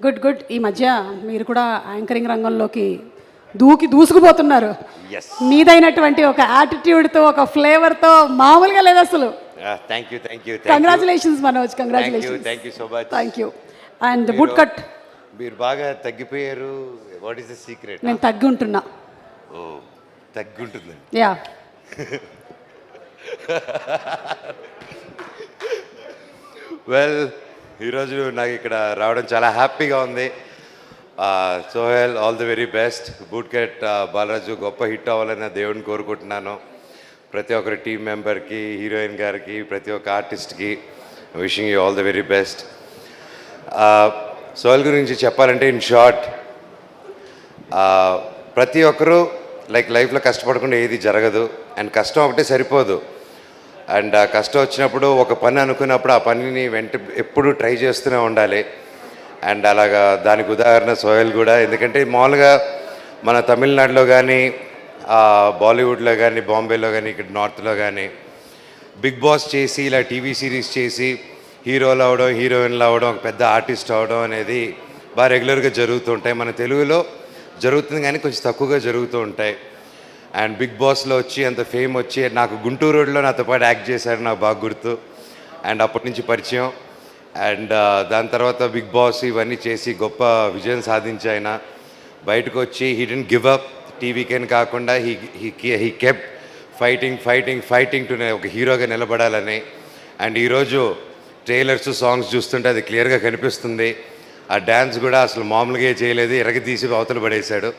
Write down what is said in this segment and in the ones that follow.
Good good. ఈ మధ్య మీరు కూడా యాంకరింగ్ రంగంలోకి దూకి దూసుకుపోతున్నారు. మీదైనటువంటి ఒక యాటిట్యూడ్తో ఒక ఫ్లేవర్తో మామూలుగా లేదు అసలు. Thank you thank you congratulations Manoj congratulations thank you so much thank you and but cut మీరు బాగా తగ్గిపోయారు. వాట్ ఈస్ ద సీక్రెట్ నేను తగ్గి ఉంటున్నా ఓ తగ్గుంటుంది యా వెల్ ఈరోజు నాకు ఇక్కడ రావడం చాలా హ్యాపీగా ఉంది. Sohel all the very best. Boot cut Balaraju గొప్ప హిట్ అవ్వాలని దేవుడిని కోరుకుంటున్నాను. ప్రతి ఒక్కరి టీం మెంబర్కి హీరోయిన్ గారికి ప్రతి ఒక్క ఆర్టిస్ట్కి wishing you all the very best Sohel గురించి చెప్పాలంటే ఇన్ షార్ట్ ప్రతి ఒక్కరూ లైక్ లైఫ్లో కష్టపడకుండా ఏది జరగదు. అండ్ కష్టం ఒకటే సరిపోదు. అండ్ ఆ కష్టం వచ్చినప్పుడు ఒక పని అనుకున్నప్పుడు ఆ పనిని వెంట ఎప్పుడు ట్రై చేస్తూనే ఉండాలి. అండ్ అలాగా దానికి ఉదాహరణ సోయల్ కూడా. ఎందుకంటే మామూలుగా మన తమిళనాడులో కానీ బాలీవుడ్లో కానీ బాంబేలో కానీ ఇక్కడ నార్త్లో కానీ బిగ్ బాస్ చేసి ఇలా టీవీ సిరీస్ చేసి హీరోలు అవడం హీరోయిన్లు అవడం ఒక పెద్ద ఆర్టిస్ట్ అవడం అనేది బాగా రెగ్యులర్గా జరుగుతుంటాయి మన తెలుగులో జరుగుతుంది కానీ కొంచెం తక్కువగా జరుగుతూ ఉంటాయి. అండ్ బిగ్ బాస్లో వచ్చి అంత ఫేమ్ వచ్చి నాకు గుంటూరు రోడ్లో నాతో పాటు యాక్ట్ చేశారు నాకు బాగా గుర్తు. అండ్ అప్పటి నుంచి పరిచయం. అండ్ uh, దాని తర్వాత బిగ్ బాస్ ఇవన్నీ చేసి గొప్ప విజయం సాధించాయన బయటకు వచ్చి హీ డెంట్ గివ్ అప్ టీవీకేని కాకుండా he he he kept fighting fighting fighting to ఒక హీరోగా నిలబడాలని. అండ్ ఈరోజు ట్రైలర్స్ సాంగ్స్ చూస్తుంటే అది క్లియర్గా కనిపిస్తుంది. ఆ డ్యాన్స్ కూడా అసలు మామూలుగా చేయలేదు ఎరగదీసి అవతల పడేశాడు.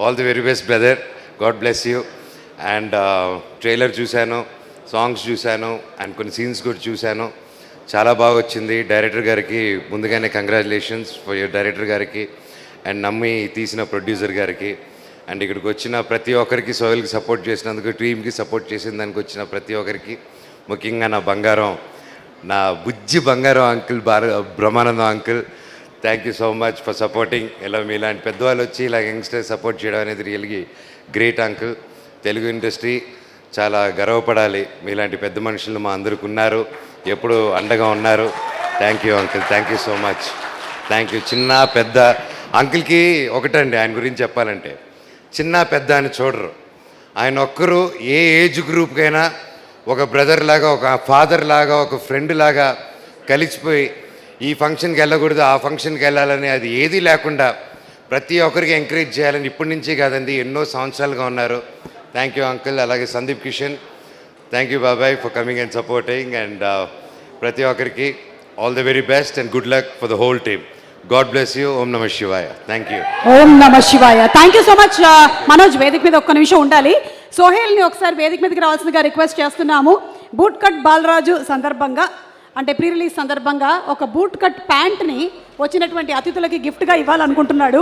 All the very best brother God bless you and trailer చూశాను సాంగ్స్ చూశాను అండ్ కొన్ని సీన్స్ కూడా చూశాను. చాలా బాగా వచ్చింది డైరెక్టర్ గారికి ముందుగానే కంగ్రాచులేషన్స్ ఫర్ యూర్ డైరెక్టర్ గారికి అండ్ నమ్మి తీసిన ప్రొడ్యూసర్ గారికి. అండ్ ఇక్కడికి వచ్చిన ప్రతి ఒక్కరికి సోయల్కి సపోర్ట్ చేసినందుకు టీమ్కి సపోర్ట్ చేసిన దానికి వచ్చిన ప్రతి ఒక్కరికి ముఖ్యంగా నా బంగారం నా బుజ్జి బంగారం uncle బార Brahmanandam uncle thank you so much for supporting ఇలా మీలాంటి పెద్దవాళ్ళు వచ్చి ఇలా యంగ్స్టర్ సపోర్ట్ చేయడం అనేది రియల్గా గ్రేట్ అంకుల్. తెలుగు ఇండస్ట్రీ చాలా గర్వపడాలి. మీలాంటి పెద్ద మనుషులు మా అందరికి ఉన్నారు. ఎప్పుడు అండగా ఉన్నారు. Thank you uncle thank you so much thank you చిన్న పెద్ద. అంకుల్కి ఒకటండి ఆయన గురించి చెప్పాలంటే. చిన్న పెద్ద అని చూడరు. ఆయన ఒక్కరు ఏ ఏజ్ గ్రూప్కైనా ఒక బ్రదర్ లాగా ఒక ఫాదర్ లాగా ఒక ఫ్రెండ్ లాగా కలిసిపోయి ఈ ఫంక్షన్కి వెళ్ళకూడదు ఆ ఫంక్షన్కి వెళ్ళాలని అది ఏదీ లేకుండా ప్రతి ఒక్కరికి ఎంకరేజ్ చేయాలని ఇప్పటి నుంచి కాదండి ఎన్నో సంవత్సరాలుగా ఉన్నారు. థ్యాంక్ యూ అంకుల్ అలాగే సందీప్ కిషన్. థ్యాంక్ యూ బాబాయ్ for coming and supporting and ప్రతి ఒక్కరికి all the very best and good luck for the whole team God bless you ఓం నమ శివాయ థ్యాంక్ యూ ఓం నమ శివాయ thank you so much Manoj వేదిక మీద ఒక్క నిమిషం ఉండాలి. సోహేల్ని ఒకసారి వేదిక మీదకి రావాల్సిందిగా రిక్వెస్ట్ చేస్తున్నాము. బూట్ కట్ బాలరాజు సందర్భంగా. అంటే ప్రీ రిలీజ్ సందర్భంగా ఒక బూట్ కట్ ప్యాంట్ని వచ్చినటువంటి అతిథులకి గిఫ్ట్గా ఇవ్వాలనుకుంటున్నాడు.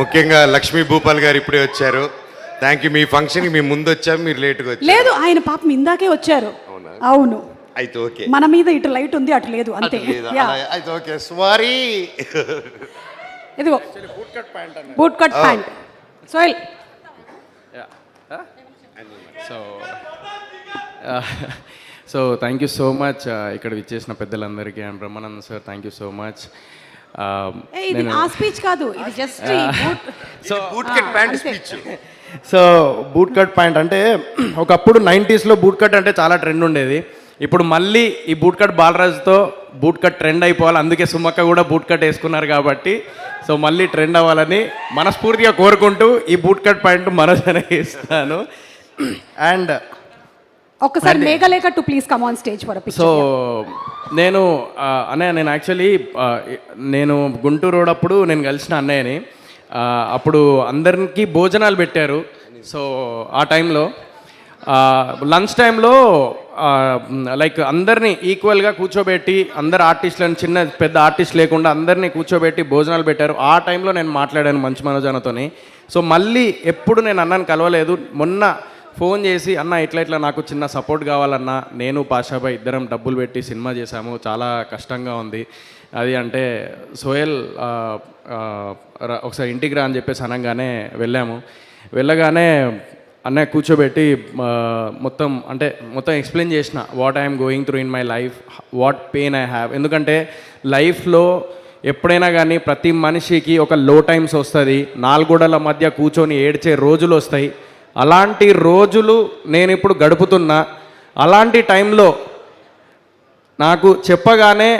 ముఖ్యంగా లక్ష్మీ భూపాల్ గారు ఇప్పుడే వచ్చారు. థ్యాంక్ యూ మీ ఫంక్షన్కి మీ ముందు వచ్చాము మీరు లేట్గా వచ్చారు. లేదు ఆయన పాపం ఇందాకే వచ్చారు. అవును? అయితే ఓకే. మన మీద ఇటు లైట్ ఉంది అటు లేదు అంతే. అయితే ఓకే. సారీ ఇదిగో. Boot cut pant Sohel so so thank you so much ఇక్కడ విచ్చేసిన పెద్దలందరికీ and Brahmanand sir thank you so much ఏ, ఇది ఆ స్పీచ్ కాదు ఇది just so boot cut pant speech so boot cut pant అంటే ఒకప్పుడు నైంటీస్లో బూట్ కట్ అంటే చాలా ట్రెండ్ ఉండేది. ఇప్పుడు మళ్ళీ ఈ బూట్ కట్ బాలరాజుతో బూట్ కట్ ట్రెండ్ అయిపోవాలి. అందుకే సుమక్క కూడా బూట్ కట్ వేసుకున్నారు కాబట్టి సో మళ్ళీ ట్రెండ్ అవ్వాలని మనస్ఫూర్తిగా కోరుకుంటూ ఈ బూట్ కట్ ప్యాంట్ మనోజన ఇస్తాను అండ్ ఒక్కసారి Meghalekha to please come on stage for so నేను అన్నయ్య నేను యాక్చువల్లీ నేను గుంటూరు రోడ్ అప్పుడు నేను కలిసిన అన్నయ్యని. అప్పుడు అందరికి భోజనాలు పెట్టారు. సో ఆ టైంలో లంచ్ టైంలో లైక్ అందరినీ ఈక్వల్గా కూర్చోబెట్టి అందరు ఆర్టిస్టులను చిన్న పెద్ద ఆర్టిస్ట్ లేకుండా అందరినీ కూర్చోబెట్టి భోజనాలు పెట్టారు. ఆ టైంలో నేను మాట్లాడాను మంచి మనోజనతోని సో మళ్ళీ ఎప్పుడు నేను అన్నాను కలవలేదు. మొన్న ఫోన్ చేసి అన్న ఇట్లా ఇట్లా నాకు చిన్న సపోర్ట్ కావాలన్నా నేను పాషాబాయ్ ఇద్దరం డబ్బులు పెట్టి సినిమా చేశాము చాలా కష్టంగా ఉంది. అది అంటే సోయల్ ఒకసారి ఇంటికి రా అని చెప్పేసి అనగానే వెళ్ళాము. వెళ్ళగానే అన్న కూర్చోబెట్టి మొత్తం అంటే మొత్తం ఎక్స్ప్లెయిన్ చేసిన what I'm going through in my life what pain I have. ఎందుకంటే లైఫ్లో ఎప్పుడైనా కానీ ప్రతి మనిషికి ఒక లో టైమ్స్ వస్తుంది. నాలుగోడల మధ్య కూర్చొని ఏడ్చే రోజులు వస్తాయి. అలాంటి రోజులు నేను ఇప్పుడు గడుపుతున్నా అలాంటి టైంలో నాకు చెప్పగానే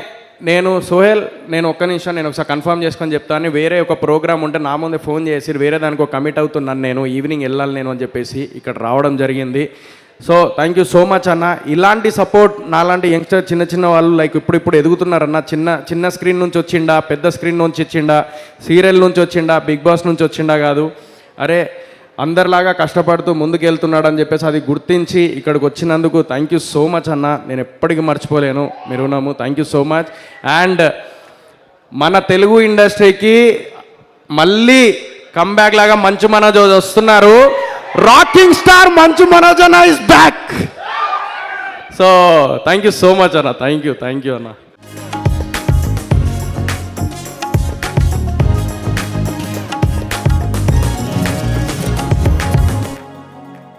నేను సోహెల్ నేను ఒక్క నిమిషం నేను ఒకసారి కన్ఫర్మ్ చేసుకొని చెప్తాను వేరే ఒక ప్రోగ్రామ్ ఉంటే నా ముందే ఫోన్ చేసి వేరే దానికి ఒక కమిట్ అవుతున్నాను నేను ఈవినింగ్ వెళ్ళాలి నేను అని చెప్పేసి ఇక్కడ రావడం జరిగింది. So thank you so much అన్న. ఇలాంటి సపోర్ట్ నాలాంటి యంగ్స్టర్ చిన్న చిన్న వాళ్ళు లైక్ ఇప్పుడు ఇప్పుడు ఎదుగుతున్నారన్న చిన్న చిన్న స్క్రీన్ నుంచి వచ్చిండా పెద్ద స్క్రీన్ నుంచి వచ్చిండా సీరియల్ నుంచి వచ్చిండా బిగ్ బాస్ నుంచి వచ్చిండా కాదు. అరే అందరిలాగా కష్టపడుతూ ముందుకు అని చెప్పేసి అది గుర్తించి ఇక్కడికి వచ్చినందుకు థ్యాంక్ యూ సో మచ్ అన్న. నేను ఎప్పటికీ మర్చిపోలేను. మీరు ఉన్నాము thank you so much and మన తెలుగు ఇండస్ట్రీకి మళ్ళీ కంబ్యాక్ లాగా మంచు మనోజ్ వస్తున్నారు. రాకింగ్ స్టార్ మంచు మనోజ్ అన్న is back so thank you so much అన్న. థ్యాంక్ యూ థ్యాంక్ యూ అన్న.